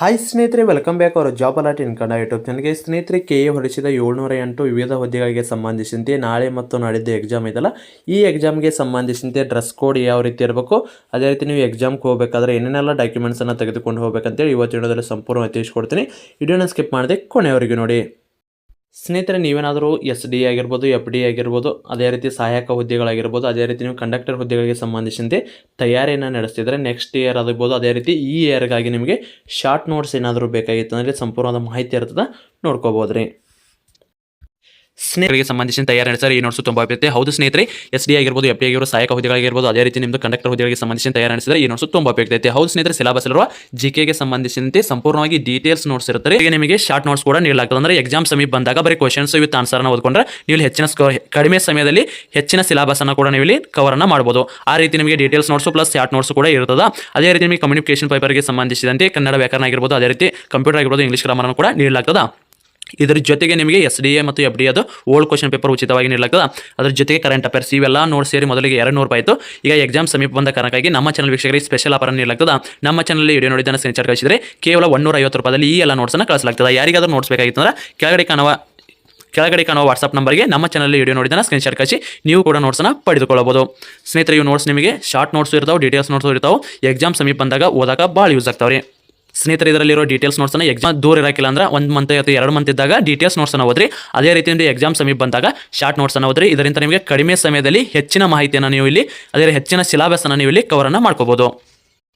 Hi ಸ್ನೇಹಿತರೆ welcome back ಅವರ job alert in Kannada YouTube ಚಾನಲ್ಗೆ ಸ್ನೇಹಿತರೆ ಕೆ ಎ ಹೊರಡಿಸಿದ ಏಳ್ನೂರ ಎಂಟು ವಿವಿಧ ಹುದ್ದೆಗಳಿಗೆ ಸಂಬಂಧಿಸಿದಂತೆ ನಾಳೆ ಮತ್ತು ನಾಡಿದ್ದು ಎಕ್ಸಾಮ್ ಇದೆಯಲ್ಲ ಈ ಎಕ್ಸಾಮ್ಗೆ ಸಂಬಂಧಿಸಿದಂತೆ ಡ್ರೆಸ್ ಕೋಡ್ ಯಾವ ರೀತಿ ಇರಬೇಕು, ಅದೇ ರೀತಿ ನೀವು ಎಕ್ಸಾಮ್ಗೆ ಹೋಗಬೇಕಾದ್ರೆ ಏನೇನೆಲ್ಲ ಡಾಕ್ಯುಮೆಂಟ್ಸನ್ನು ತೆಗೆದುಕೊಂಡು ಹೋಗಬೇಕಂತೇಳಿ ಇವತ್ತು ವಿಡಿಯೋದಲ್ಲಿ ಸಂಪೂರ್ಣ ತಿಳಿಸ್ಕೊಡ್ತೀನಿ. ವಿಡಿಯೋನ ಸ್ಕಿಪ್ ಮಾಡದೆ ಕೊನೆಯವರೆಗೂ ನೋಡಿ. ಸ್ನೇಹಿತರೆ, ನೀವೇನಾದರೂ ಎಸ್ ಡಿ ಆಗಿರ್ಬೋದು ಎಫ್ ಡಿ ಆಗಿರ್ಬೋದು, ಅದೇ ರೀತಿ ಸಹಾಯಕ ಹುದ್ದೆಗಳಾಗಿರ್ಬೋದು, ಅದೇ ರೀತಿ ನೀವು ಕಂಡಕ್ಟರ್ ಹುದ್ದೆಗಳಿಗೆ ಸಂಬಂಧಿಸಿದಂತೆ ತಯಾರಿಯನ್ನು ನಡೆಸ್ತಿದ್ರೆ ನೆಕ್ಸ್ಟ್ ಇಯರ್ ಆಗಿರ್ಬೋದು, ಅದೇ ರೀತಿ ಈ ಇಯರ್ಗಾಗಿ ನಿಮಗೆ ಶಾರ್ಟ್ ನೋಟ್ಸ್ ಏನಾದರೂ ಬೇಕಾಗಿತ್ತು ಅಂದರೆ ಸಂಪೂರ್ಣವಾದ ಮಾಹಿತಿ ಇರ್ತದೆ ನೋಡ್ಕೋಬೋದು ರೀ ಸ್ನೇಹಿತರಿಗೆ ಸಂಬಂಧಿಸಿದ ತಯಾರಿ ಈ ನೋಟ್ಸ್ ತುಂಬಾ ಉಪಯುಕ್ತ ಹೌದು ಸ್ನೇಹಿತರೆ ಎಸ್ ಡಿ ಆಗಿರ್ಬೋದು ಎಫ್ ಡಿ ಆಗಿರ್ಬೋದು, ಸಹಾಯಕ ಹುದ್ದೆಗಳಾಗಿರ್ಬೋದು, ಅದೇ ರೀತಿ ನಿಮ್ಮದು ಕಂಡಕ್ಟರ್ ಹುದ್ದೆಗಳಿಗೆ ಸಂಬಂಧಿಸಿದ ತಯಾರಿ ನಡೆಸಿದರೆ ಈ ನೋಟ್ಸ್ ತುಂಬಾ ಉಪಯುಕ್ತ ಐತೆ ಹೌದು ಸ್ನೇಹಿತರೆ ಸಿಲಬಸ್ ಇರುವ ಜಿಕೆಗೆ ಸಂಬಂಧಿಸಿದಂತೆ ಸಂಪೂರ್ಣವಾಗಿ ಡೀಟೇಲ್ಸ್ ನೋಟ್ಸ್ ಇರುತ್ತೆ. ಈಗ ನಿಮಗೆ ಶಾರ್ಟ್ ನೋಟ್ಸ್ ಕೂಡ ನೀಡಲಾಗ್ತದೆ. ಅಂದ್ರೆ ಎಕ್ಸಾಮ್ ಸಮೀಪ ಬಂದಾಗ ಬರೀ ಕ್ವಶನ್ಸ್ ವಿತ್ ಆನ್ಸರ್ನ ಓದ್ಕೊಂಡ್ರೆ ನೀವು ಹೆಚ್ಚಿನ ಕಡಿಮೆ ಸಮಯದಲ್ಲಿ ಹೆಚ್ಚಿನ ಸಿಲಬಸ್ ಅನ್ನು ಕೂಡ ನೀವು ಇಲ್ಲಿ ಅನ್ನ ಮಾಡಬಹುದು ಆ ರೀತಿ ನಿಮಗೆ details notes plus short notes ಕೂಡ ಇರ್ತದೆ. ಅದೇ ರೀತಿ ನಿಮಗೆ ಕಮ್ಯುನಿಕೇಶನ್ ಪೇಪರ್ಗೆ ಸಂಬಂಧಿಸಿದಂತೆ ಕನ್ನಡ ವ್ಯಾಕರಣ ಆಗಿರ್ಬೋದು, ಅದೇ ರೀತಿ ಕಂಪ್ಯೂಟರ್ ಆಗಿರ್ಬೋದು ಇಂಗ್ಲೀಷ್ ಗ್ರಾಮರನ್ನು ಕೂಡ ನೀಡಲಾಗ್ತದೆ. ಇದರ ಜೊತೆಗೆ ನಿಮಗೆ ಎಸ್ ಡಿ ಎ ಮತ್ತು ಎಫ್ ಡಿ ಅದು ಓಲ್ಡ್ ಕ್ವಶನ್ ಪೇಪರ್ ಉಚಿತವಾಗಿ ನೀಡಲಾಗ್ತದೆ. ಅದ್ರ ಜೊತೆಗೆ ಕರೆಂಟ್ ಅಫೇರ್ಸ್ ಇವೆಲ್ಲ ನೋಡಿ ಸೇರಿ ಮೊದಲಿಗೆ ಎರಡು ನೂರು ರೂಪಾಯಿ ಆಯಿತು ಈಗ ಎಕ್ಸಾಮ್ ಸಮೀಪ ಬಂದ ಕಾರಣಕ್ಕಾಗಿ ನಮ್ಮ ಚಾನಲ್ ವೀಕ್ಷಕರಿಗೆ ಸ್ಪೆಷಲ್ ಆಫರ್ ನೀಡಲಾಗ್ತದೆ. ನಮ್ಮ ಚಾನಲ್ ವಿಡಿಯೋ ನೋಡಿದ ಸ್ಕ್ರೀನ್ಶಾಟ್ ಕಳಿಸಿದರೆ ಕೇವಲ ಒಂದೂರ ಐವತ್ತು ರೂಪಾಯಲ್ಲಿ ಈ ಎಲ್ಲ ನೋಟ್ಸನ್ನು ಕಳಿಸಲಾಗ್ತದೆ. ಯಾರಿಗಾದ್ರೂ ನೋಟ್ಸ್ ಬೇಕಾಗಿತ್ತು ಅಂದ್ರೆ ಕೆಳಗಡೆ ಕಾಣುವ ಕೆಳಗಡೆ ಕಾಣುವ ವಾಟ್ಸಪ್ ನಂಬರ್ಗೆ ನಮ್ಮ ಚಾನಲ್ ವಿಡಿಯೋ ಸ್ಕ್ರೀನ್ ಸ್ಕ್ರೀನ್ಶಾಟ್ ಕಳಿಸಿ ನೀವು ಕೂಡ ನೋಟ್ಸನ್ನು ಪಡೆದುಕೊಳ್ಳಬಹುದು. ಸ್ನೇಹಿತರೆ, ಇವು ನೋಟ್ಸ್ ನಿಮಗೆ ಶಾರ್ಟ್ ನೋಟ್ಸ್ ಇರ್ತಾವೆ ಡೀಟೇಲ್ಸ್ ನೋಟ್ಸ್ ಇರ್ತಾವೆ. ಎಕ್ಸಾಮ್ ಸಮೀಪ ಬಂದಾಗ ಓದಾಕ ಭಾಳ ಯೂಸ್ ಆಗ್ತಾವೆ ಸ್ನೇಹಿತರೆ, ಇದರಲ್ಲಿರೋ ಡೀಟೇಲ್ಸ್ ನೋಡ್ಸೋಣ. ಎಕ್ಸಾಮ್ ದೂರ ಇರಕ್ಕಿಲ್ಲ ಅಂದ್ರೆ ಒಂದು ಮಂತ್ ಅಥವಾ ಎರಡು ಮಂತ್ ಇದ್ದಾಗ ಡೀಟೇಲ್ಸ್ ನೋಡ್ಸೋಣ ಓದ್ರಿ ಅದೇ ರೀತಿ ನೀವು ಎಕ್ಸಾಮ್ ಸಮೀಪ ಬಂದಾಗ ಶಾರ್ಟ್ ನೋಡ್ಸೋಣ ಓದ್ರಿ ಇದರಿಂದ ನಿಮಗೆ ಕಡಿಮೆ ಸಮಯದಲ್ಲಿ ಹೆಚ್ಚಿನ ಮಾಹಿತಿಯನ್ನು ನೀವು ಇಲ್ಲಿ, ಅದೇ ಹೆಚ್ಚಿನ ಸಿಲಾಬಸ್ ಅನ್ನು ನೀವು ಇಲ್ಲಿ ಕವರ್ ಕವರನ್ನು ಮಾಡ್ಕೋಬಹುದು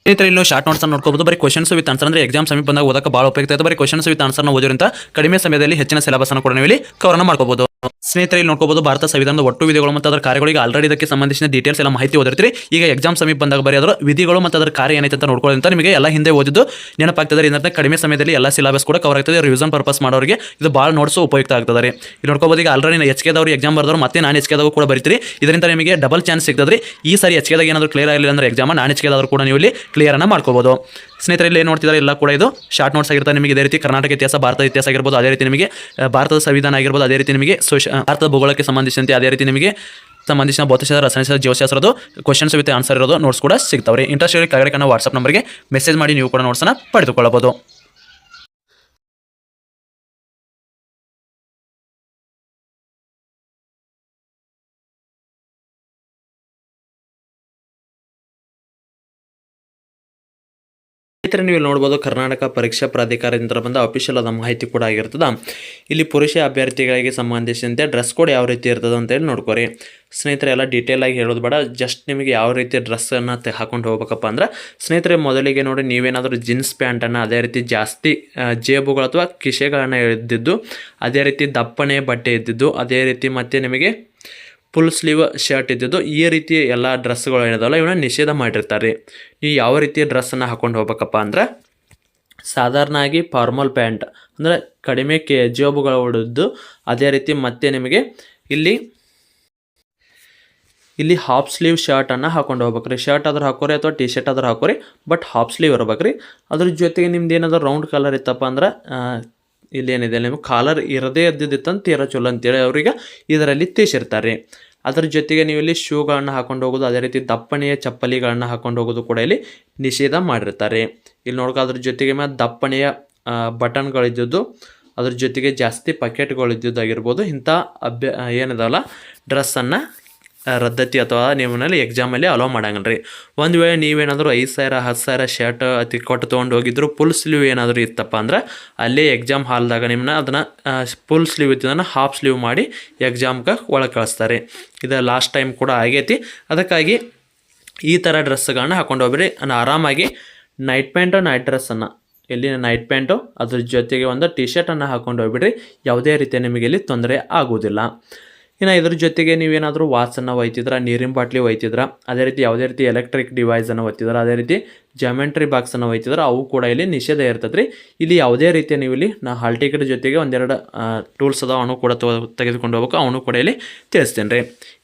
ಸ್ನೇಹಿತರೆ ಇಲ್ಲಿ ಶಾರ್ಟ್ ನೋಟ್ಸ್ ನೋಡ್ಕೋಬಹುದು ಬರೀ ಕ್ವಶನ್ಸ್ ವಿತ್ ಆನ್ಸರ್ ಅಂದ್ರೆ ಎಕ್ಸಾಮ್ ಸಮೀಪ ಬಂದಾಗ ಓದಕ್ಕೆ ಬಹಳ ಉಪಯುಕ್ತ ಬರೀ ಕ್ವಶನ್ಸ್ ವಿತ್ ಆನ್ಸರ್ನ ಓದೋದ್ರಿಂದ ಕಡಿಮೆ ಸಮಯದಲ್ಲಿ ಹೆಚ್ಚಿನ ಸಿಲಬಸ್ ಅನ್ನು ಕೂಡ ನೀವು ಇಲ್ಲಿ ಕವರ್ ಕವರನ್ನು ಮಾಡ್ಕೋಬಹುದು ಸ್ನೇಹಿತರೆ, ಇಲ್ಲಿ ನೋಡ್ಕೋಬಹುದು ಭಾರತ ಸಂವಿಧಾನದ ಒಟ್ಟು ವಿಧಿಗಳು ಮತ್ತು ಅದರ ಕಾರ್ಯಗಳಿಗೆ ಆಲ್ರೆಡಿ ಇದಕ್ಕೆ ಸಂಬಂಧಿಸಿದ ಡೀಟೇಲ್ಸ್ ಎಲ್ಲ ಮಾಹಿತಿ ಓದಿರ್ತೀರಿ. ಈಗ ಎಕ್ಸಾಮ್ ಸಮೀಪ ಬಂದಾಗ ಬರೀ ಅದರ ವಿಧಿಗಳು ಮತ್ತು ಅದರ ಕಾರ್ಯ ಏನೈತೆ ಅಂತ ನೋಡ್ಕೊಳ್ಳಿ ಅಂತ ನಿಮಗೆ ಎಲ್ಲ ಹಿಂದೆ ಓದಿದ್ದು ನೆನಪಾಗ್ತದೆ ಇದರಿಂದ ಕಡಿಮೆ ಸಮಯದಲ್ಲಿ ಎಲ್ಲ ಸಿಲಬಸ್ ಕೂಡ ಕವರ್ ಆಗ್ತದೆ. ರಿವಿಸನ್ ಪರ್ಪಸ್ ಮಾಡೋರಿಗೆ ಇದು ಭಾಳ ನೋಡ್ಸು ಉಪಯುಕ್ತ ಆಗ್ತದೆ ಇಲ್ಲಿ ನೋಡ್ಕೋಬಹುದು ಈಗ ಆಲ್ರೆಡಿ ಎಚ್ ಕೆದವರು ಎಕ್ಸಾಮ್ ಬರೆದವರು ಮತ್ತೆ ನಾನು ಎಚ್ ಕೆದಾಗ ಕೂಡ ಬರೀತೀರಿ. ಇದರಿಂದ ನಿಮಗೆ ಡಬಲ್ ಚಾನ್ಸ್ ಸಿಗ್ತದೆ ಈ ಸಾರಿ ಎಚ್ ಕೆದಾಗ ಏನಾದರೂ ಕ್ಲಿಯರ್ ಆಗಲಿಲ್ಲ ಅಂದ್ರೆ ಎಕ್ಸಾಮ್ ನಾನು ಎಚ್ ಕೆದಾದ್ರು ಕೂಡ ನೀವು ಇಲ್ಲಿ ಕ್ಲಿಯರನ್ನು ಮಾಡ್ಕೋಬಹುದು ಸ್ನೇಹಿತರೆ, ಇಲ್ಲಿ ಏನು ನೋಡ್ತಿದ್ದಾರೆ, ಎಲ್ಲ ಕೂಡ ಇದು ಶಾರ್ಟ್ ನೋಟ್ಸ್ ಆಗಿರ್ತಾರೆ ನಿಮಗೆ ಇದೇ ರೀತಿ ಕರ್ನಾಟಕ ಇತಿಹಾಸ, ಭಾರತ ಇತಿಹಾಸ ಆಗಿರ್ಬೋದು, ಅದೇ ರೀತಿ ನಿಮಗೆ ಭಾರತದ ಸಂವಿಧಾನ ಆಗಿರ್ಬೋದು, ಅದೇ ರೀತಿ ನಿಮಗೆ ಸೋಶ ಭಾರತದ ಭೂಗೋಳಕ್ಕೆ ಸಂಬಂಧಿಸಿದಂತೆ ಅದೇ ರೀತಿ ನಿಮಗೆ ಸಂಬಂಧಿಸಿದ ಭೌತಶಾಸ್ತ್ರ, ರಸಾಯನಶಾಸ್ತ್ರ ಜೀವಶಾಸ್ತ್ರದ ಕ್ವಶನ್ಸ್ ವಿತ್ ಆನ್ಸರ್ ಇರೋದು ನೋಟ್ಸ್ ಕೂಡ ಸಿಗ್ತಾವೆ ಇಂಟ್ರೆಸ್ಟ್ ಇರೋ ಕೆಳಗಡೆ ವಾಟ್ಸಪ್ ನಂಬರ್ಗೆ ಮೆಸೇಜ್ ಮಾಡಿ ನೀವು ಕೂಡ ನೋಟ್ಸನ್ನು ಪಡೆದುಕೊಳ್ಳಬಹುದು. ಸ್ನೇಹಿತರೆ, ನೀವು ನೋಡ್ಬೋದು ಕರ್ನಾಟಕ ಪರೀಕ್ಷಾ ಪ್ರಾಧಿಕಾರದಿಂದ ಬಂದ ಅಫಿಷಿಯಲ್ ಆದ ಮಾಹಿತಿ ಕೂಡ ಆಗಿರ್ತದೆ. ಇಲ್ಲಿ ಪುರುಷ ಅಭ್ಯರ್ಥಿಗಳಿಗೆ ಸಂಬಂಧಿಸಿದಂತೆ ಡ್ರೆಸ್ ಕೋಡ್ ಯಾವ ರೀತಿ ಇರ್ತದೆ ಅಂತೇಳಿ ನೋಡ್ಕೊರಿ. ಸ್ನೇಹಿತರೆ, ಎಲ್ಲ ಡೀಟೇಲ್ ಆಗಿ ಹೇಳೋದು ಬೇಡ. ಜಸ್ಟ್ ನಿಮಗೆ ಯಾವ ರೀತಿ ಡ್ರೆಸ್ಸನ್ನು ಹಾಕೊಂಡು ಹೋಗ್ಬೇಕಪ್ಪ ಅಂದ್ರೆ, ಸ್ನೇಹಿತರೆ, ಮೊದಲಿಗೆ ನೋಡಿ ನೀವೇನಾದರೂ ಜೀನ್ಸ್ ಪ್ಯಾಂಟನ್ನು ಅದೇ ರೀತಿ ಜಾಸ್ತಿ ಜೇಬುಗಳು ಅಥವಾ ಕಿಶೆಗಳನ್ನು ಇದ್ದಿದ್ದು ಅದೇ ರೀತಿ ದಪ್ಪನೆ ಬಟ್ಟೆ ಇದ್ದಿದ್ದು, ಅದೇ ರೀತಿ ಮತ್ತೆ ನಿಮಗೆ ಫುಲ್ ಸ್ಲೀವ್ ಶರ್ಟ್ ಇದ್ದಿದ್ದು, ಈ ರೀತಿ ಎಲ್ಲ ಡ್ರೆಸ್ಗಳು ಏನಿದಾವಲ್ಲ ಇವನ್ನ ನಿಷೇಧ ಮಾಡಿರ್ತಾರೆ. ನೀವು ಯಾವ ರೀತಿ ಡ್ರೆಸ್ಸನ್ನು ಹಾಕೊಂಡು ಹೋಗ್ಬೇಕಪ್ಪ ಅಂದ್ರೆ ಆಗಿ ಫಾರ್ಮಲ್ ಪ್ಯಾಂಟ್, ಅಂದರೆ ಕಡಿಮೆ ಕೆ ಜೇಬುಗಳು ಹೊಡೆದು ಅದೇ ರೀತಿ ಮತ್ತೆ ನಿಮಗೆ ಇಲ್ಲಿ ಇಲ್ಲಿ ಹಾಫ್ ಸ್ಲೀವ್ ಶರ್ಟನ್ನು ಹಾಕೊಂಡು ಹೋಗ್ಬೇಕ್ರಿ. ಶರ್ಟ್ ಆದ್ರೂ ಹಾಕೋರಿ ಅಥವಾ ಟಿ ಶರ್ಟ್ ಆದ್ರೂ ಹಾಕೋರಿ, ಬಟ್ ಹಾಫ್ ಸ್ಲೀವ್ ಇರ್ಬೇಕ್ರಿ. ಅದ್ರ ಜೊತೆಗೆ ನಿಮ್ದು ಏನಾದ್ರು ರೌಂಡ್ ಕಲರ್ ಇತ್ತಪ್ಪ ಅಂದ್ರೆ ಆ, ಇಲ್ಲಿ ಏನಿದೆ ನಿಮಗೆ ಕಾಲರ್ ಇರದೇ ಇದ್ದಿದ್ದಿತ್ತಂತ ತೀರ ಚಲೋ ಅಂತೇಳಿ ಅವ್ರಿಗೆ ಇದರಲ್ಲಿ ತಿಳಿಸಿರ್ತಾರೆ. ಅದರ ಜೊತೆಗೆ ನೀವು ಇಲ್ಲಿ ಶೂಗಳನ್ನು ಹಾಕೊಂಡು ಹೋಗೋದು ಅದೇ ರೀತಿ ದಪ್ಪನೆಯ ಚಪ್ಪಲಿಗಳನ್ನು ಹಾಕೊಂಡು ಹೋಗೋದು ಕೂಡ ಇಲ್ಲಿ ನಿಷೇಧ ಮಾಡಿರ್ತಾರೆ. ಇಲ್ಲಿ ನೋಡ್ಕೊ ಅದ್ರ ಜೊತೆಗೆ ಮತ್ತು ದಪ್ಪನೆಯ ಬಟನ್ಗಳಿದ್ದದ್ದು ಅದ್ರ ಜೊತೆಗೆ ಜಾಸ್ತಿ ಪಕೆಟ್ಗಳಿದ್ದದ್ದು ಆಗಿರ್ಬೋದು ಇಂಥ ಅಭ್ಯ ಏನಿದಾವಲ್ಲ ಡ್ರೆಸ್ಸನ್ನು ರದ್ದತಿ ಅಥವಾ ನಿಮ್ಮಲ್ಲಿ ಎಕ್ಸಾಮಲ್ಲಿ ಅಲೋ ಮಾಡಂಗಿಲ್ಲ ರೀ ಒಂದು ವೇಳೆ ನೀವೇನಾದರೂ ಐದು ಸಾವಿರ, ಹತ್ತು ಸಾವಿರ ಶರ್ಟ್ ಅತಿ ಕೊಟ್ಟು ತೊಗೊಂಡು ಹೋಗಿದ್ರು ಫುಲ್ ಸ್ಲೀವ್ ಏನಾದರೂ ಇತ್ತಪ್ಪ ಅಂದ್ರೆ ಅಲ್ಲೇ ಎಕ್ಸಾಮ್ ಹಾಲ್ದಾಗ ನಿಮ್ಮನ್ನ ಅದನ್ನು ಫುಲ್ ಸ್ಲೀವ್ ಇದ್ದಿದ್ದನ್ನು ಹಾಫ್ ಸ್ಲೀವ್ ಮಾಡಿ ಎಕ್ಸಾಮ್ಗೆ ಒಳಗೆ ಕಳಿಸ್ತಾರೆ. ಇದು ಲಾಸ್ಟ್ ಟೈಮ್ ಕೂಡ ಆಗೈತಿ. ಅದಕ್ಕಾಗಿ ಈ ಥರ ಡ್ರೆಸ್ಗಳನ್ನ ಹಾಕೊಂಡು ನಾನು ಆರಾಮಾಗಿ ನೈಟ್ ಪ್ಯಾಂಟು ನೈಟ್ ಡ್ರೆಸ್ಸನ್ನು ಇಲ್ಲಿ ನೈಟ್ ಪ್ಯಾಂಟು ಅದ್ರ ಜೊತೆಗೆ ಒಂದು ಟಿ ಶರ್ಟನ್ನು ಹಾಕೊಂಡು ಹೋಗ್ಬಿಡ್ರಿ. ಯಾವುದೇ ರೀತಿ ನಿಮಗೆ ಇಲ್ಲಿ ತೊಂದರೆ ಆಗುವುದಿಲ್ಲ ಇನ್ನು ಇದ್ರ ಜೊತೆಗೆ ನೀವೇನಾದರೂ ವಾಚನ್ನು ಒಯ್ತಿದ್ರೆ, ನೀರಿನ ಬಾಟ್ಲಿ ಒಯ್ತಿದ್ರ, ಅದೇ ರೀತಿ ಯಾವುದೇ ರೀತಿ ಎಲೆಕ್ಟ್ರಿಕ್ ಡಿವೈಸನ್ನು ಒಯ್ತಿದ್ರೆ, ಅದೇ ರೀತಿ ಜಾಮೆಂಟ್ರಿ ಬಾಕ್ಸನ್ನು ಒಯ್ತಿದ್ರೆ, ಅವು ಕೂಡ ಇಲ್ಲಿ ನಿಷೇಧ ಇರ್ತದೆ ರೀ ಇಲ್ಲಿ ಯಾವುದೇ ರೀತಿಯ ನೀವು ಇಲ್ಲಿ ನಾ ಹಾಲ್ ಟಿಕೆಟ್ ಜೊತೆಗೆ ಒಂದೆರಡು ಟೂಲ್ಸ್ ಅದಾವ, ಅವನು ಕೂಡ ತಗೋ ತೆಗೆದುಕೊಂಡು ಹೋಗ್ಬೇಕು, ಅವನು ಕೂಡ ಇಲ್ಲಿ ತಿಳಿಸ್ತೇನೆ ರೀ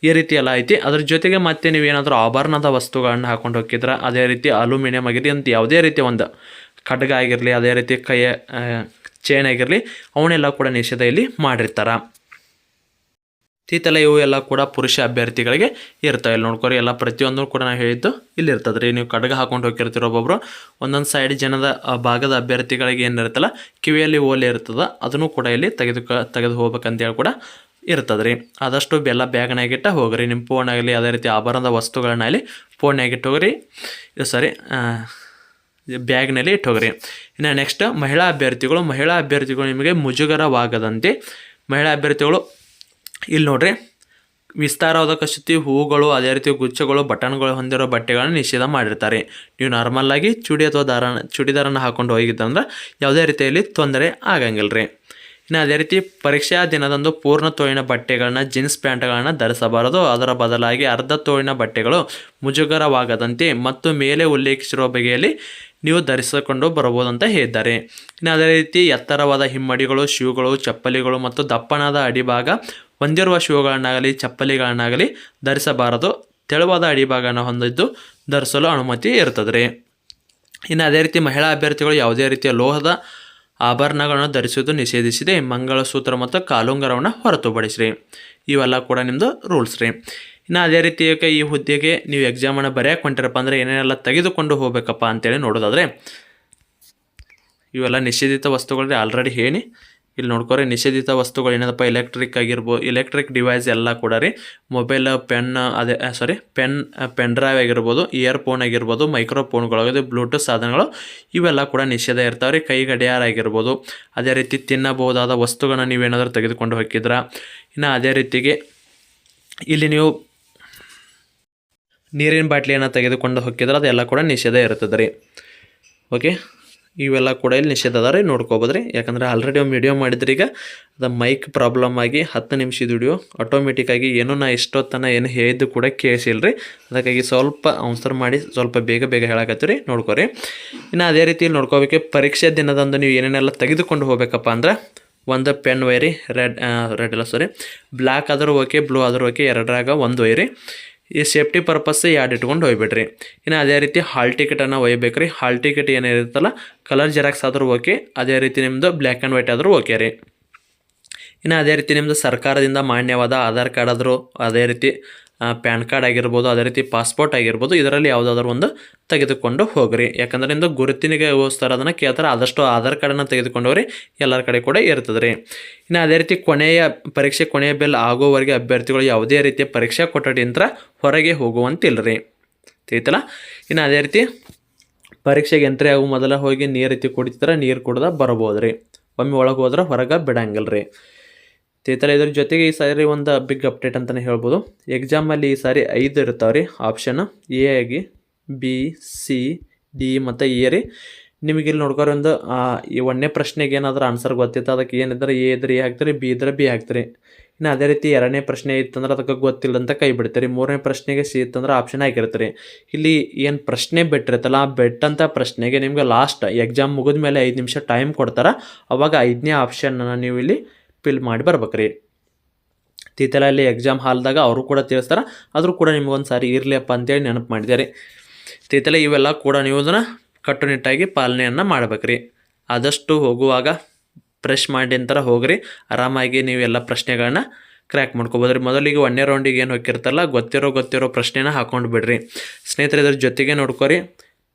ಈ ರೀತಿ ಎಲ್ಲ ಐತಿ. ಅದ್ರ ಜೊತೆಗೆ ಮತ್ತೆ ನೀವೇನಾದರೂ ಆಭರಣದ ವಸ್ತುಗಳನ್ನು ಹಾಕೊಂಡು ಹೋಗಿದ್ರೆ ಅದೇ ರೀತಿ ಅಲ್ಯೂಮಿನಿಯಂ ಆಗಿದೆ ಅಂತ ಯಾವುದೇ ರೀತಿ ಒಂದು ಖಡ್ಗ ಆಗಿರಲಿ, ಅದೇ ರೀತಿ ಕೈಯ ಚೇನ್ ಆಗಿರಲಿ, ಅವನ್ನೆಲ್ಲ ಕೂಡ ನಿಷೇಧ ಇಲ್ಲಿ ಮಾಡಿರ್ತಾರೆ. ತೀತಲ ಇವು ಎಲ್ಲ ಕೂಡ ಪುರುಷ ಅಭ್ಯರ್ಥಿಗಳಿಗೆ ಇರ್ತವೆ ಇಲ್ಲಿ. ನೋಡ್ಕೊರಿ, ಎಲ್ಲ ಪ್ರತಿಯೊಂದು ಕೂಡ ನಾವು ಹೇಳಿದ್ದು ಇಲ್ಲಿ ಇರ್ತದೆ ರೀ ನೀವು ಖಡ್ಗ ಹಾಕೊಂಡು ಹೋಗಿರ್ತಿರೋ ಒಬ್ಬೊಬ್ಬರು ಒಂದೊಂದು ಸೈಡ್ ಜನದ ಭಾಗದ ಅಭ್ಯರ್ಥಿಗಳಿಗೆ ಏನಿರುತ್ತಲ್ಲ, ಕಿವಿಯಲ್ಲಿ ಓಲೆ ಇರ್ತದ, ಅದನ್ನು ಕೂಡ ಇಲ್ಲಿ ತೆಗೆದು ತೆಗೆದು ಹೋಗ್ಬೇಕಂತೇಳಿ ಕೂಡ ಇರ್ತದೆ ರೀ ಆದಷ್ಟು ಬೆಲ್ಲ ಬ್ಯಾಗ್ನಾಗಿಟ್ಟ ಹೋಗ್ರಿ. ನಿಮ್ಮ ಫೋನ್ ಆಗಲಿ, ಅದೇ ರೀತಿ ಆಭರಣದ ವಸ್ತುಗಳನ್ನ ಇಲ್ಲಿ ಫೋನಾಗಿಟ್ಟು ಹೋಗ್ರಿ. ಇದು ಸರಿ ಬ್ಯಾಗ್ನಲ್ಲಿ ಇಟ್ಟು ಹೋಗ್ರಿ. ಇನ್ನು ನೆಕ್ಸ್ಟ್ ಮಹಿಳಾ ಅಭ್ಯರ್ಥಿಗಳು. ಮಹಿಳಾ ಅಭ್ಯರ್ಥಿಗಳು ನಿಮಗೆ ಮುಜುಗರವಾಗದಂತೆ. ಮಹಿಳಾ ಅಭ್ಯರ್ಥಿಗಳು ಇಲ್ಲಿ ನೋಡ್ರಿ ವಿಸ್ತಾರವಾದ ಕಸೂತಿ ಹೂಗಳು ಅದೇ ರೀತಿ ಗುಚ್ಛಗಳು ಬಟನ್ಗಳು ಹೊಂದಿರೋ ಬಟ್ಟೆಗಳನ್ನು ನಿಷೇಧ ಮಾಡಿರ್ತಾರೆ. ನೀವು ನಾರ್ಮಲ್ ಆಗಿ ಚೂಡಿ ಅಥವಾ ದಾರ ಚೂಡಿದಾರನ ಹಾಕೊಂಡು ಹೋಗಿದ್ದಂದ್ರೆ ಯಾವುದೇ ರೀತಿಯಲ್ಲಿ ತೊಂದರೆ ಆಗಂಗಿಲ್ಲ ರೀ ಇನ್ನು ಅದೇ ರೀತಿ ಪರೀಕ್ಷಾ ದಿನದಂದು ಪೂರ್ಣ ತೋಳಿನ ಬಟ್ಟೆಗಳನ್ನ ಜೀನ್ಸ್ ಪ್ಯಾಂಟ್ಗಳನ್ನು ಧರಿಸಬಾರದು. ಅದರ ಬದಲಾಗಿ ಅರ್ಧ ತೋಳಿನ ಬಟ್ಟೆಗಳು ಮುಜುಗರವಾಗದಂತೆ ಮತ್ತು ಮೇಲೆ ಉಲ್ಲೇಖಿಸಿರುವ ಬಗೆಯಲ್ಲಿ ನೀವು ಧರಿಸಿಕೊಂಡು ಬರಬಹುದಂತ ಹೇಳಿದ್ದಾರೆ. ಇನ್ನು ಅದೇ ರೀತಿ ಎತ್ತರವಾದ ಹಿಮ್ಮಡಿಗಳು, ಶೂಗಳು, ಚಪ್ಪಲಿಗಳು ಮತ್ತು ದಪ್ಪನಾದ ಅಡಿಭಾಗ ಹೊಂದಿರುವ ಶೂಗಳನ್ನಾಗಲಿ, ಚಪ್ಪಲಿಗಳನ್ನಾಗಲಿ ಧರಿಸಬಾರದು. ತೆಳುವಾದ ಅಡಿಭಾಗನ ಹೊಂದಿದ್ದು ಧರಿಸಲು ಅನುಮತಿ ಇರ್ತದೆ ಇನ್ನು ಅದೇ ರೀತಿ ಮಹಿಳಾ ಅಭ್ಯರ್ಥಿಗಳು ಯಾವುದೇ ರೀತಿಯ ಲೋಹದ ಆಭರಣಗಳನ್ನು ಧರಿಸುವುದು ನಿಷೇಧಿಸಿದೆ. ಮಂಗಳಸೂತ್ರ ಮತ್ತು ಕಾಲುಂಗರವನ್ನು ಹೊರತುಪಡಿಸ್ರಿ ಇವೆಲ್ಲ ಕೂಡ ನಿಮ್ಮದು ರೂಲ್ಸ್ ರೀ. ಇನ್ನು ಅದೇ ರೀತಿಯಾಗಿ ಈ ಹುದ್ದೆಗೆ ನೀವು ಎಕ್ಸಾಮನ್ನು ಬರೆಯಕ್ಕೆ ಹೊಂಟಿರಪ್ಪ ಅಂದರೆ ಏನೇನೆಲ್ಲ ತೆಗೆದುಕೊಂಡು ಹೋಗಬೇಕಪ್ಪ ಅಂತೇಳಿ ನೋಡೋದಾದರೆ ಇವೆಲ್ಲ ನಿಷೇಧಿತ ವಸ್ತುಗಳಿಗೆ ಆಲ್ರೆಡಿ ಹೇಳಿ. ಇಲ್ಲಿ ನೋಡ್ಕೊರಿ, ನಿಷೇಧಿತ ವಸ್ತುಗಳು ಏನದಪ್ಪ ಎಲೆಕ್ಟ್ರಿಕ್ ಆಗಿರ್ಬೋದು ಎಲೆಕ್ಟ್ರಿಕ್ ಡಿವೈಸ್ ಎಲ್ಲ ಕೂಡ ರೀ. ಮೊಬೈಲ್ ಪೆನ್ ಅದೇ ಸಾರಿ ಪೆನ್ ಪೆನ್ ಡ್ರೈವ್ ಆಗಿರ್ಬೋದು ಇಯರ್ಫೋನ್ ಆಗಿರ್ಬೋದು ಮೈಕ್ರೋಫೋನ್ಗಳಾಗಿದೆ ಬ್ಲೂಟೂತ್ ಸಾಧನಗಳು, ಇವೆಲ್ಲ ಕೂಡ ನಿಷೇಧ ಇರ್ತಾವೆ ರೀ ಕೈ ಗಡಿಯಾರ ಆಗಿರ್ಬೋದು. ಅದೇ ರೀತಿ ತಿನ್ನಬಹುದಾದ ವಸ್ತುಗಳನ್ನ ನೀವೇನಾದರೂ ತೆಗೆದುಕೊಂಡು ಹೋಗಿದ್ರ? ಇನ್ನು ಅದೇ ರೀತಿಗೆ ಇಲ್ಲಿ ನೀವು ನೀರಿನ ಬಾಟ್ಲಿಯನ್ನು ತೆಗೆದುಕೊಂಡು ಹೋಗಿದ್ರೆ? ಅದೆಲ್ಲ ಕೂಡ ನಿಷೇಧ ಇರ್ತದೆ ರೀ. ಓಕೆ ಇವೆಲ್ಲ ಕೂಡ ಇಲ್ಲಿ ನಿಷೇಧ ಅದ ರೀ ನೋಡ್ಕೋಬೋದು ರೀ ಯಾಕಂದ್ರೆ ಆಲ್ರೆಡಿ ಒಂದು ವಿಡಿಯೋ ಮಾಡಿದ್ರೆ ಈಗ, ಅದು ಮೈಕ್ ಪ್ರಾಬ್ಲಮ್ ಆಗಿ ಹತ್ತು ನಿಮಿಷದ ವಿಡಿಯೋ ಆಟೋಮೆಟಿಕ್ಕಾಗಿ ಏನೋ ನಾ ಎಷ್ಟೊತ್ತನ ಏನು ಹೇಳಿದ್ದು ಕೂಡ ಕೇಳಿಸಿಲ್ಲ ಅದಕ್ಕಾಗಿ ಸ್ವಲ್ಪ ಆನ್ಸರ್ ಮಾಡಿ ಸ್ವಲ್ಪ ಬೇಗ ಬೇಗ ಹೇಳಕತ್ತೀವಿ ರೀ, ನೋಡ್ಕೊರಿ. ಇನ್ನು ಅದೇ ರೀತಿಯಲ್ಲಿ ನೋಡ್ಕೋಬೇಕು, ಪರೀಕ್ಷೆ ದಿನದಂದು ನೀವು ಏನೇನೆಲ್ಲ ತೆಗೆದುಕೊಂಡು ಹೋಗ್ಬೇಕಪ್ಪ ಅಂದ್ರೆ, ಒಂದು ಪೆನ್ ವೈರಿ ರೆಡ್ ರೆಡ್ ಎಲ್ಲ ಸಾರಿ ಬ್ಲ್ಯಾಕ್ ಆದರೂ ಓಕೆ ಬ್ಲೂ ಆದರೂ ಓಕೆ ಎರಡರಾಗ ಒಂದು ಒಯ್ರಿ ಈ ಸೇಫ್ಟಿ ಪರ್ಪಸ್ ಎರಡು ಇಟ್ಕೊಂಡು ಹೋಗ್ಬಿಡ್ರಿ. ಇನ್ನು ಅದೇ ರೀತಿ ಹಾಲ್ ಟಿಕೆಟನ್ನು ಒಯ್ಬೇಕು ರೀ ಹಾಲ್ ಟಿಕೆಟ್ ಏನಿರುತ್ತಲ್ಲ ಕಲರ್ ಜೆರಾಕ್ಸ್ ಆದರೂ ಓಕೆ, ಅದೇ ರೀತಿ ನಿಮ್ಮದು ಬ್ಲ್ಯಾಕ್ ಆ್ಯಂಡ್ ವೈಟ್ ಆದರೂ ಓಕೆ ರೀ. ಇನ್ನು ಅದೇ ರೀತಿ ನಿಮ್ಮದು ಸರ್ಕಾರದಿಂದ ಮಾನ್ಯವಾದ ಆಧಾರ್ ಕಾರ್ಡ್ ಆದರೂ ಅದೇ ರೀತಿ ಪ್ಯಾನ್ ಕಾರ್ಡ್ ಆಗಿರ್ಬೋದು, ಅದೇ ರೀತಿ ಪಾಸ್ಪೋರ್ಟ್ ಆಗಿರ್ಬೋದು, ಇದರಲ್ಲಿ ಯಾವುದಾದ್ರೂ ಒಂದು ತೆಗೆದುಕೊಂಡು ಹೋಗ್ರಿ. ಯಾಕಂದ್ರೆ ಗುರುತಿನಿಗೆ ಗುರುತಿನಿಗೋಸ್ಕರ ಅದನ್ನು ಕೇಳ್ತಾರೆ, ಆದಷ್ಟು ಆಧಾರ್ ಕಾರ್ಡನ್ನು ತೆಗೆದುಕೊಂಡು ಹೋಗ್ರಿ ಎಲ್ಲರ ಕಡೆ ಕೂಡ ಇರ್ತದೆ ರೀ ಇನ್ನು ಅದೇ ರೀತಿ ಕೊನೆಯ ಪರೀಕ್ಷೆ, ಕೊನೆಯ ಬೆಲ್ ಆಗೋವರೆಗೆ ಅಭ್ಯರ್ಥಿಗಳು ಯಾವುದೇ ರೀತಿಯ ಪರೀಕ್ಷಾ ಕೊಠಡಿಯಿಂದ ಹೊರಗೆ ಹೋಗುವಂತಿಲ್ಲ ರೀ ತಿಳಿತಲ್ಲ? ಇನ್ನು ಅದೇ ರೀತಿ ಪರೀಕ್ಷೆಗೆ ಎಂಟ್ರಿ ಆಗೋ ಮೊದಲ ಹೋಗಿ ನೀರು ರೀತಿ ಕುಡಿತಾರೆ ನೀರು ಕುಡ್ದ ಬರ್ಬೋದು ರೀ ಒಮ್ಮೆ ಒಳಗೆ ಹೋದ್ರೆ ಹೊರಗೆ ಬಿಡಂಗಿಲ್ಲ ರೀ ತಿಳಿತಲ್ಲ ಇದ್ರ ಜೊತೆಗೆ ಈ ಸಾರಿ ಒಂದು ಬಿಗ್ ಅಪ್ಡೇಟ್ ಅಂತಲೇ ಹೇಳ್ಬೋದು. ಎಕ್ಸಾಮಲ್ಲಿ ಈ ಸಾರಿ ಐದು ಇರ್ತಾವೆ ರೀ ಆಪ್ಷನ್ ಎ ಆಗಿ ಬಿ ಸಿ ಡಿ ಮತ್ತು ಎ ರೀ. ನಿಮಗೆ ಇಲ್ಲಿ ನೋಡ್ಕೊರಿ ಒಂದು ಈ ಒಂದನೇ ಪ್ರಶ್ನೆಗೆ ಏನಾದರೂ ಆನ್ಸರ್ ಗೊತ್ತಿತ್ತು. ಅದಕ್ಕೆ ಏನಿದ್ರೆ ಎ ಇದ್ರೆ ಎ ಹಾಕ್ತೀರಿ ಬಿ ಇದ್ರೆ ಬಿ ಹಾಕ್ತೀರಿ ಇನ್ನು ಅದೇ ರೀತಿ ಎರಡನೇ ಪ್ರಶ್ನೆ ಇತ್ತಂದ್ರೆ ಅದಕ್ಕೆ ಗೊತ್ತಿಲ್ಲ ಅಂತ ಕೈ ಬಿಡ್ತೀರಿ. ಮೂರನೇ ಪ್ರಶ್ನೆಗೆ ಸಿ ಇತ್ತಂದ್ರೆ ಆಪ್ಷನ್ ಹಾಕಿರ್ತೀರಿ. ಇಲ್ಲಿ ಏನು ಪ್ರಶ್ನೆ ಬಿಟ್ಟಿರ್ತಲ್ಲ, ಆ ಬೆಟ್ಟಂಥ ಪ್ರಶ್ನೆಗೆ ನಿಮ್ಗೆ ಲಾಸ್ಟ್ ಎಕ್ಸಾಮ್ ಮುಗಿದ ಮೇಲೆ ಐದು ನಿಮಿಷ ಟೈಮ್ ಕೊಡ್ತಾರೆ. ಅವಾಗ ಐದನೇ ಆಪ್ಷನ್ನ ನೀವು ಇಲ್ಲಿ ಫಿಲ್ ಮಾಡಿ ಬರ್ಬೇಕ್ರಿ. ತೀತಲ ಅಲ್ಲಿ ಎಕ್ಸಾಮ್ ಹಾಲ್ದಾಗ ಅವರು ಕೂಡ ತಿಳಿಸ್ತಾರೆ, ಆದರೂ ಕೂಡ ನಿಮ್ಗೊಂದು ಸಾರಿ ಇರಲಿಯಪ್ಪ ಅಂತೇಳಿ ನೆನಪು ಮಾಡಿದ್ದಾರೆ ತೀತಲ, ಇವೆಲ್ಲ ಕೂಡ ನೀವು ಅದನ್ನು ಕಟ್ಟುನಿಟ್ಟಾಗಿ ಪಾಲನೆಯನ್ನು ಮಾಡ್ಬೇಕ್ರಿ. ಆದಷ್ಟು ಹೋಗುವಾಗ ಬ್ರಷ್ ಮಾಡಿ ಅಂತರ ಹೋಗ್ರಿ. ಆರಾಮಾಗಿ ನೀವು ಎಲ್ಲ ಪ್ರಶ್ನೆಗಳನ್ನ ಕ್ರ್ಯಾಕ್ ಮಾಡ್ಕೋಬೋದು ರೀ ಮೊದಲಿಗೆ ಒಂದನೇ ರೌಂಡಿಗೆ ಏನು ಹೋಗಿರ್ತಲ್ಲ ಗೊತ್ತಿರೋ ಗೊತ್ತಿರೋ ಪ್ರಶ್ನೆನ ಹಾಕೊಂಡು ಬಿಡ್ರಿ. ಸ್ನೇಹಿತರೆ, ಇದ್ರ ಜೊತೆಗೆ ನೋಡ್ಕೊರಿ.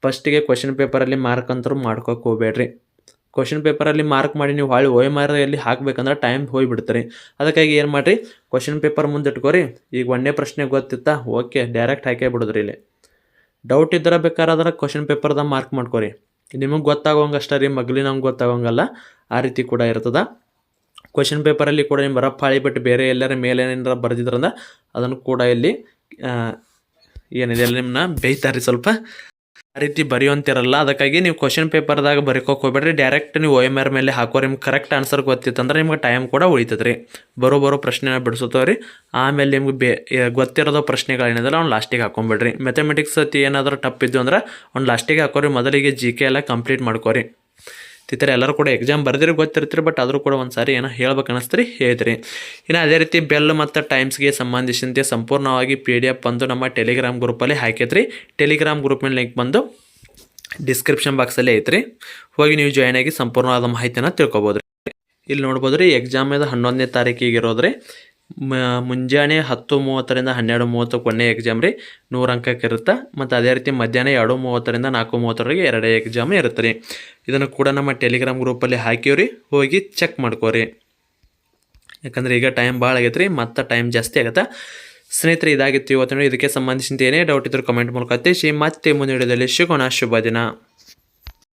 ಫಸ್ಟಿಗೆ ಕ್ವಶನ್ ಪೇಪರಲ್ಲಿ ಮಾರ್ಕ್ ಅಂತರೂ ಮಾಡ್ಕೋಕೆ ಹೋಗ್ಬೇಡ್ರಿ. ಕ್ವಶನ್ ಪೇಪರಲ್ಲಿ ಮಾರ್ಕ್ ಮಾಡಿ ನೀವು ಹೊಳ್ಳಿ ಓಯ್ ಮಾರಲ್ಲಿ ಹಾಕ್ಬೇಕಂದ್ರೆ ಟೈಮ್ ಹೋಗಿಬಿಡ್ತಾರೆ. ಅದಕ್ಕಾಗಿ ಏನು ಮಾಡಿರಿ? ಕ್ವಶನ್ ಪೇಪರ್ ಮುಂದೆ ಇಟ್ಕೋರಿ. ಈಗ ಒಂದೇ ಪ್ರಶ್ನೆ ಗೊತ್ತಿತ್ತಾ? ಓಕೆ ಡೈರೆಕ್ಟ್ ಹಾಕೇ ಬಿಡೋದ್ರಿ ಇಲ್ಲಿ. ಡೌಟ್ ಇದ್ದರೆ ಬೇಕಾದ್ರೆ ಕ್ವಶನ್ ಪೇಪರ್ದಾಗ ಮಾರ್ಕ್ ಮಾಡ್ಕೊರಿ. ನಿಮಗೆ ಗೊತ್ತಾಗೋಂಗೆ ಅಷ್ಟೇ ರೀ ಮಗ್ಲಿ ನಮ್ಗೆ ಗೊತ್ತಾಗೋಂಗಲ್ಲ. ಆ ರೀತಿ ಕೂಡ ಇರ್ತದೆ. ಕ್ವಶನ್ ಪೇಪರಲ್ಲಿ ಕೂಡ ನಿಮ್ಮ ರಫ್ ಹಾಳಿ ಬಿಟ್ಟು ಬೇರೆ ಎಲ್ಲರ ಮೇಲೆ ಏನಾರ ಬರೆದಿದ್ರಂದ್ರೆ ಅದನ್ನು ಕೂಡ ಇಲ್ಲಿ ಏನಿದೆ ಎಲ್ಲ ನಿಮ್ಮನ್ನ ಬೇಯ್ತಾರೆ ಸ್ವಲ್ಪ. ಆ ರೀತಿ ಬರೆಯುವಂತಿರಲ್ಲ. ಅದಕ್ಕಾಗಿ ನೀವು ಕ್ವಶನ್ ಪೇಪರ್ದಾಗ ಬರೀಕೋಕೆ ಹೋಗ್ಬೇಡ್ರಿ. ಡೈರೆಕ್ಟ್ ನೀವು ಒ ಎಂ ಆರ್ ಮೇಲೆ ಹಾಕೋ ನಿಮ್ಗೆ ಕರೆಕ್ಟ್ ಆನ್ಸರ್ ಗೊತ್ತಿತ್ತಂದ್ರೆ ನಿಮ್ಗೆ ಟೈಮ್ ಕೂಡ ಉಳಿತದೆ ರೀ ಬರೋ ಬರೋ ಪ್ರಶ್ನೆನ ಬಿಡಿಸುತ್ತವೆ ರೀ ಆಮೇಲೆ ನಿಮ್ಗೆ ಬೇ ಗೊತ್ತಿರೋದು ಪ್ರಶ್ನೆಗಳೇನಿದ್ರೆ ಅವ್ನು ಲಾಸ್ಟಿಗೆ ಹಾಕೊಂಬಿಡ್ರಿ. ಮೆಥಮೆಟಿಕ್ಸ್ ಏನಾದರೂ ಟಪ್ ಇದ್ದು ಅಂದ್ರೆ ಅವ್ನು ಲಾಸ್ಟಿಗೆ ಹಾಕೋರಿ. ಮೊದಲಿಗೆ ಜಿ ಕೆ ಎಲ್ಲ ಕಂಪ್ಲೀಟ್ ಮಾಡ್ಕೋರಿ. ಈ ಥರ ಎಲ್ಲರೂ ಕೂಡ ಎಕ್ಸಾಮ್ ಬರೆದಿರಿ ಗೊತ್ತಿರ್ತೀರಿ ಬಟ್ ಆದರೂ ಕೂಡ ಒಂದು ಸಾರಿ ಏನೋ ಹೇಳ್ಬೇಕು ಅನ್ನಿಸ್ತೀರಿ ಹೇಳಿದ್ರಿ ಇನ್ನು ಅದೇ ರೀತಿ ಬೆಲ್ ಮತ್ತು ಟೈಮ್ಸ್ಗೆ ಸಂಬಂಧಿಸಿದಂತೆ ಸಂಪೂರ್ಣವಾಗಿ ಪಿ ಡಿ ಎಫ್ ಬಂದು ನಮ್ಮ ಟೆಲಿಗ್ರಾಮ್ ಗ್ರೂಪಲ್ಲಿ ಹಾಕೈತ್ರಿ. ಟೆಲಿಗ್ರಾಮ್ ಗ್ರೂಪ್ನಲ್ಲಿ ಲಿಂಕ್ ಬಂದು ಡಿಸ್ಕ್ರಿಪ್ಷನ್ ಬಾಕ್ಸಲ್ಲಿ ಐತ್ರಿ. ಹೋಗಿ ನೀವು ಜಾಯ್ನ್ ಆಗಿ ಸಂಪೂರ್ಣವಾದ ಮಾಹಿತಿಯನ್ನು ತಿಳ್ಕೊಬೋದು ಇಲ್ಲಿ ನೋಡ್ಬೋದು ರೀ ಎಕ್ಸಾಮ್ ಇದು ಹನ್ನೊಂದನೇ ತಾರೀಕಿಗೆ ಇರೋದ್ರಿ. ಮುಂಜಾನೆ ಹತ್ತು ಮೂವತ್ತರಿಂದ ಹನ್ನೆರಡು ಮೂವತ್ತು ಕೊನೆ ಎಕ್ಸಾಮ್ ರೀ. ನೂರು ಅಂಕಕ್ಕೆ ಇರುತ್ತೆ. ಮತ್ತು ಅದೇ ರೀತಿ ಮಧ್ಯಾಹ್ನ ಎರಡು ಮೂವತ್ತರಿಂದ ನಾಲ್ಕು ಮೂವತ್ತರವರೆಗೆ ಎರಡೇ ಎಕ್ಸಾಮ್ ಇರುತ್ತೆ ರೀ. ಇದನ್ನು ಕೂಡ ನಮ್ಮ ಟೆಲಿಗ್ರಾಮ್ ಗ್ರೂಪಲ್ಲಿ ಹಾಕಿವ್ರಿ ಹೋಗಿ ಚೆಕ್ ಮಾಡ್ಕೋರಿ. ಯಾಕಂದ್ರೆ ಈಗ ಟೈಮ್ ಭಾಳ ಆಗೈತೆ ರೀ. ಮತ್ತೆ ಟೈಮ್ ಜಾಸ್ತಿ ಆಗುತ್ತೆ. ಸ್ನೇಹಿತರೆ, ಇದಾಗಿತ್ತು ಇವತ್ತು ಇದಕ್ಕೆ ಸಂಬಂಧಿಸಿದ ಏನೇ ಡೌಟ್ ಇದ್ರೂ ಕಮೆಂಟ್ ಮೂಲಕ ತಿಳಿಸಿ. ಮತ್ತೆ ಮುಂದಿನ ವಿಡಿಯೋದಲ್ಲಿ ಸಿಗೋಣ. ಶುಭ ದಿನ.